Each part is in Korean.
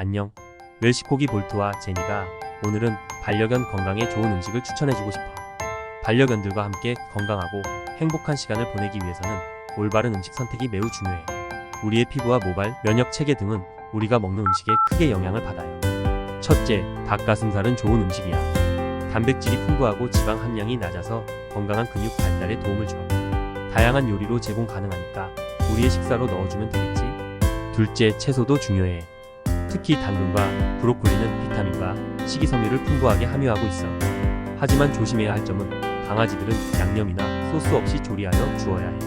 안녕. 웰시코기 볼트와 제니가 오늘은 반려견 건강에 좋은 음식을 추천해주고 싶어. 반려견들과 함께 건강하고 행복한 시간을 보내기 위해서는 올바른 음식 선택이 매우 중요해. 우리의 피부와 모발, 면역 체계 등은 우리가 먹는 음식에 크게 영향을 받아요. 첫째, 닭가슴살은 좋은 음식이야. 단백질이 풍부하고 지방 함량이 낮아서 건강한 근육 발달에 도움을 줘. 다양한 요리로 제공 가능하니까 우리의 식사로 넣어주면 되겠지. 둘째, 채소도 중요해. 특히 당근과 브로콜리는 비타민과 식이섬유를 풍부하게 함유하고 있어. 하지만 조심해야 할 점은 강아지들은 양념이나 소스 없이 조리하여 주어야 해.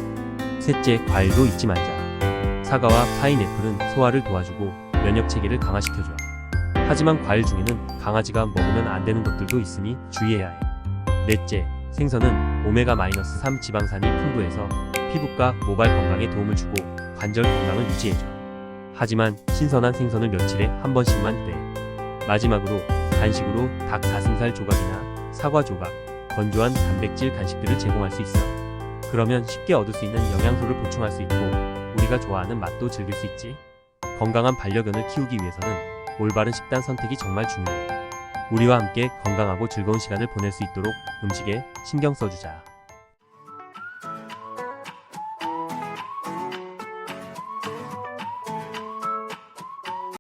셋째, 과일도 잊지 말자. 사과와 파인애플은 소화를 도와주고 면역 체계를 강화시켜줘. 하지만 과일 중에는 강아지가 먹으면 안 되는 것들도 있으니 주의해야 해. 넷째, 생선은 오메가-3 지방산이 풍부해서 피부과 모발 건강에 도움을 주고 관절 건강을 유지해줘. 하지만 신선한 생선을 며칠에 한 번씩만 돼. 마지막으로 간식으로 닭 가슴살 조각이나 사과 조각, 건조한 단백질 간식들을 제공할 수 있어. 그러면 쉽게 얻을 수 있는 영양소를 보충할 수 있고 우리가 좋아하는 맛도 즐길 수 있지. 건강한 반려견을 키우기 위해서는 올바른 식단 선택이 정말 중요해. 우리와 함께 건강하고 즐거운 시간을 보낼 수 있도록 음식에 신경 써주자.